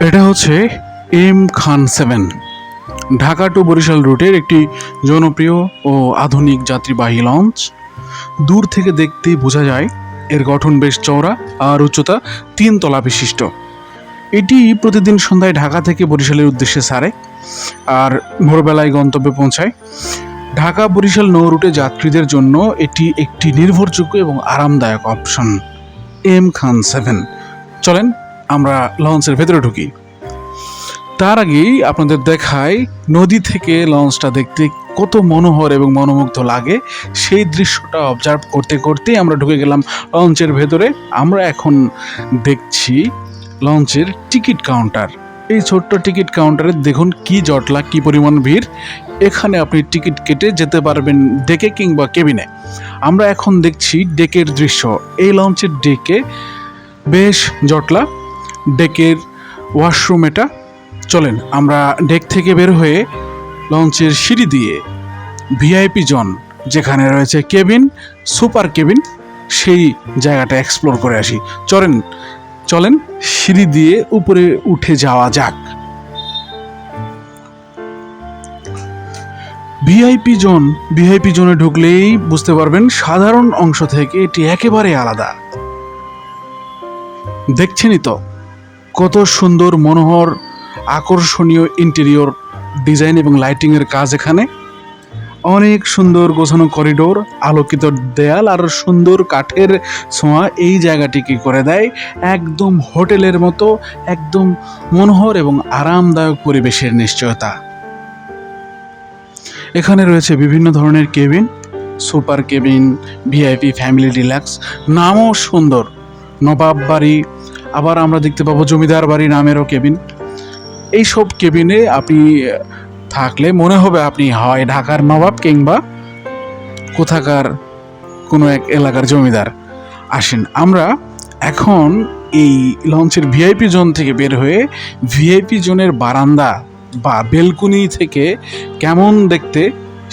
এটা হচ্ছে M Khan seven, Dhaka to Barishal রুটের একটি জনপ্রিয় ও আধুনিক যাত্রীবাহী লঞ্চ। দূর থেকে দেখতে বোঝা যায় এর গঠন বেশ চওড়া আর উচ্চতা তিন তলা বিশিষ্ট। এটি প্রতিদিন সন্ধ্যায় ঢাকা থেকে বরিশালের উদ্দেশ্যে সারে আর ভোরবেলায় গন্তব্যে পৌঁছায়। ঢাকা বরিশাল নৌ রুটে যাত্রীদের জন্য এটি একটি নির্ভরযোগ্য এবং আরামদায়ক অপশন। এম খান সেভেন, চলেন আমরা লঞ্চের ভেতরে ঢুকি। তার আগেই আপনাদের দেখায় নদী থেকে লঞ্চটা দেখতে কত মনোহর এবং মনোমুগ্ধ লাগে। সেই দৃশ্যটা অবজার্ভ করতে করতে আমরা ঢুকে গেলাম লঞ্চের ভেতরে। আমরা এখন দেখছি লঞ্চের টিকিট কাউন্টার। এই ছোট্ট টিকিট কাউন্টারে দেখুন কি জটলা, কি পরিমাণ ভিড়। এখানে আপনি টিকিট কেটে যেতে পারবেন ডেকে কিংবা কেবিনে। আমরা এখন দেখছি ডেকের দৃশ্য। এই লঞ্চের ডেকে বেশ জটলা। ডেকের ওয়াশরুম এটা। চলেন, আমরা ডেক থেকে বের হয়ে লঞ্চের সিঁড়ি দিয়ে ভিআইপি জন, যেখানে রয়েছে কেবিন, সুপার কেবিন, সেই জায়গাটা এক্সপ্লোর করে আসি। চলেন চলেন, সিঁড়ি দিয়ে উপরে উঠে যাওয়া যাক। ভিআইপি জোন, ভিআইপি জোনে ঢুকলেই বুঝতে পারবেন সাধারণ অংশ থেকে এটি একেবারে আলাদা। দেখছেনই তো কত সুন্দর, মনোহর, আকর্ষণীয় ইন্টেরিয়র ডিজাইন এবং লাইটিংয়ের কাজ এখানে। অনেক সুন্দর গোছানো করিডোর আলোকিত দেয়াল আর সুন্দর কাঠের ছোঁয়া এই জায়গাটিকে করে দেয়? একদম হোটেলের মতো, একদম মনোহর এবং আরামদায়ক পরিবেশের নিশ্চয়তা। এখানে রয়েছে বিভিন্ন ধরনের cabin, super cabin, VIP, family deluxe নামও সুন্দর। নবাব বাড়ি আবার আমরা দেখতে পাবো জমিদার বাড়ি নামেরও কেবিন। এইসব কেবিনে আপনি থাকলে মনে হবে আপনি হয় ঢাকার নবাব কিংবা কোথাকার কোনো এক এলাকার জমিদার। আসেন, আমরা এখন এই লঞ্চের ভিআইপি জোন থেকে বের হয়ে ভিআইপি জোনের বারান্দা বা বেলকুনি থেকে কেমন দেখতে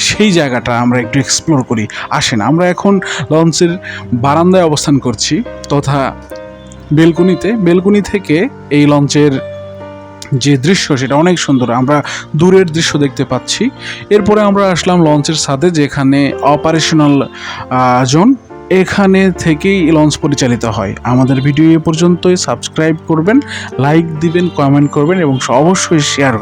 সেই জায়গাটা আমরা একটু এক্সপ্লোর করি। আসেন, আমরা এখন লঞ্চের বারান্দায় অবস্থান করছি তথা বেলকুনিতে। বেলকুনি থেকে এই লঞ্চের যে দৃশ্য, সেটা অনেক সুন্দর। আমরা দূরের দৃশ্য দেখতে পাচ্ছি। এরপরে আমরা আসলাম লঞ্চের সাথে যেখানে অপারেশনাল জোন এখানে থেকেই লঞ্চ পরিচালিত হয়। আমাদের ভিডিও এ পর্যন্তই। সাবস্ক্রাইব করবেন, লাইক দিবেন, কমেন্ট করবেন এবং অবশ্যই শেয়ার